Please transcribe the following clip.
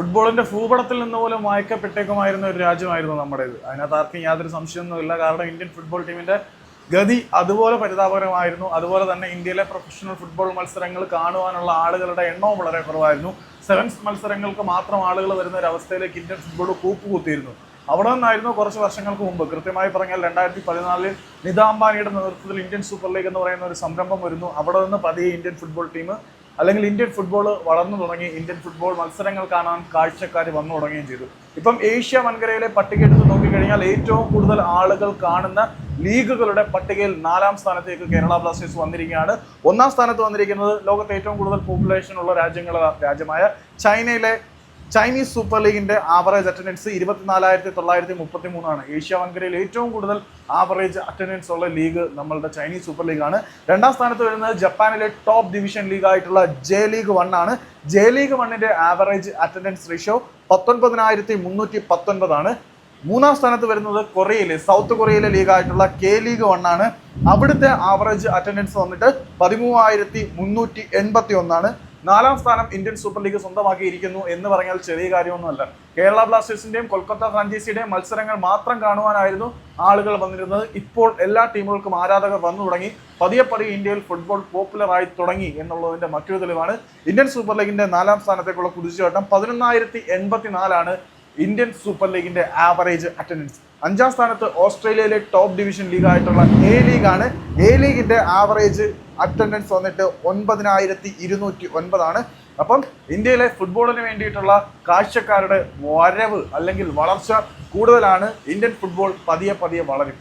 ഫുട്ബോളിന്റെ ഭൂപടത്തിൽ നിന്ന് പോലെ വായിക്കപ്പെട്ടേക്കുമായിരുന്ന ഒരു രാജ്യമായിരുന്നു നമ്മുടേത്. അതിനകത്ത് ആർക്കും യാതൊരു സംശയമൊന്നുമില്ല. കാരണം ഇന്ത്യൻ ഫുട്ബോൾ ടീമിന്റെ ഗതി അതുപോലെ പരിതാപകരമായിരുന്നു. അതുപോലെ തന്നെ ഇന്ത്യയിലെ പ്രൊഫഷണൽ ഫുട്ബോൾ മത്സരങ്ങൾ കാണുവാനുള്ള ആളുകളുടെ എണ്ണവും വളരെ കുറവായിരുന്നു. സെവൻസ് മത്സരങ്ങൾക്ക് മാത്രം ആളുകൾ വരുന്ന ഒരു അവസ്ഥയിലേക്ക് ഇന്ത്യൻ ഫുട്ബോൾ കൂപ്പുകൂത്തിയിരുന്നു. അവിടെ നിന്നായിരുന്നു കുറച്ച് വർഷങ്ങൾക്ക് മുമ്പ്. കൃത്യമായി പറഞ്ഞാൽ രണ്ടായിരത്തി പതിനാലിൽ നിതാംബാനിയുടെ നേതൃത്വത്തിൽ ഇന്ത്യൻ സൂപ്പർ ലീഗ് എന്ന് പറയുന്ന ഒരു സംരംഭം വരുന്നു. അവിടെ നിന്ന് പതിയെ ഇന്ത്യൻ ഫുട്ബോൾ ടീം അല്ലെങ്കിൽ ഇന്ത്യൻ ഫുട്ബോൾ വളർന്നു തുടങ്ങി ഇന്ത്യൻ ഫുട്ബോൾ മത്സരങ്ങൾ കാണാൻ കാഴ്ചക്കാർ വന്നു തുടങ്ങുകയും ചെയ്തു. ഇപ്പം ഏഷ്യ വൻകരയിലെ പട്ടിക എടുത്ത് നോക്കിക്കഴിഞ്ഞാൽ ഏറ്റവും കൂടുതൽ ആളുകൾ കാണുന്ന ലീഗുകളുടെ പട്ടികയിൽ നാലാം സ്ഥാനത്തേക്ക് കേരള ബ്ലാസ്റ്റേഴ്സ് വന്നിരിക്കുകയാണ്. ഒന്നാം സ്ഥാനത്ത് വന്നിരിക്കുന്നത് ലോകത്തെ ഏറ്റവും കൂടുതൽ പോപ്പുലേഷൻ ഉള്ള രാജ്യങ്ങളുടെ രാജ്യമായ ചൈനയിലെ ചൈനീസ് സൂപ്പർ ലീഗിന്റെ ആവറേജ് അറ്റൻഡൻസ് ഇരുപത്തിനാലായിരത്തി തൊള്ളായിരത്തി മുപ്പത്തി മൂന്നാണ് ഏഷ്യ വൻകരയിൽ ഏറ്റവും കൂടുതൽ ആവറേജ് അറ്റൻഡൻസ് ഉള്ള ലീഗ് നമ്മളുടെ ചൈനീസ് സൂപ്പർ ലീഗാണ്. രണ്ടാം സ്ഥാനത്ത് വരുന്നത് ജപ്പാനിലെ ടോപ്പ് ഡിവിഷൻ ലീഗ് ആയിട്ടുള്ള ജെ ലീഗ് വൺ ആണ്. ജെ ലീഗ് വണ്ണിന്റെ ആവറേജ് അറ്റൻഡൻസ് റേഷ്യോ പത്തൊൻപതിനായിരത്തി മുന്നൂറ്റി പത്തൊൻപതാണ് മൂന്നാം സ്ഥാനത്ത് വരുന്നത് കൊറിയയിലെ സൗത്ത് കൊറിയയിലെ ലീഗ് ആയിട്ടുള്ള കെ ലീഗ് വൺ ആണ്. അവിടുത്തെ ആവറേജ് അറ്റൻഡൻസ് വന്നിട്ട് പതിമൂവായിരത്തി മുന്നൂറ്റി എൺപത്തി ഒന്നാണ് നാലാം സ്ഥാനം ഇന്ത്യൻ സൂപ്പർ ലീഗ് സ്വന്തമാക്കിയിരിക്കുന്നു എന്ന് പറഞ്ഞാൽ ചെറിയ കാര്യമൊന്നുമല്ല. കേരള ബ്ലാസ്റ്റേഴ്സിന്റെയും കൊൽക്കത്ത ഫ്രാഞ്ചൈസിയുടെയും മത്സരങ്ങൾ മാത്രം കാണുവാനായിരുന്നു ആളുകൾ വന്നിരുന്നത്. ഇപ്പോൾ എല്ലാ ടീമുകൾക്കും ആരാധകർ വന്നു തുടങ്ങി. പതിയെ പതിയെ ഇന്ത്യയിൽ ഫുട്ബോൾ പോപ്പുലർ ആയി തുടങ്ങി എന്നുള്ളതിന്റെ മറ്റൊരു തെളിവാണ്. ഇന്ത്യൻ സൂപ്പർ ലീഗിന്റെ നാലാം സ്ഥാനത്തേക്കുള്ള കുതിച്ചുചാട്ടം പതിനൊന്നായിരത്തി എൺപത്തിനാലാണ് ഇന്ത്യൻ സൂപ്പർ ലീഗിന്റെ ആവറേജ് അറ്റൻഡൻസ്. അഞ്ചാം സ്ഥാനത്ത് ഓസ്ട്രേലിയയിലെ ടോപ്പ് ഡിവിഷൻ ലീഗായിട്ടുള്ള എ ലീഗാണ്. എ ലീഗിന്റെ ആവറേജ് അറ്റൻഡൻസ് വന്നിട്ട് ഒൻപതിനായിരത്തി ഇരുന്നൂറ്റി ഒൻപതാണ് അപ്പം ഇന്ത്യയിലെ ഫുട്ബോളിന് വേണ്ടിയിട്ടുള്ള കാഴ്ചക്കാരുടെ വരവ് അല്ലെങ്കിൽ വളർച്ച കൂടുതലാണ്. ഇന്ത്യൻ ഫുട്ബോൾ പതിയെ പതിയെ വളരും.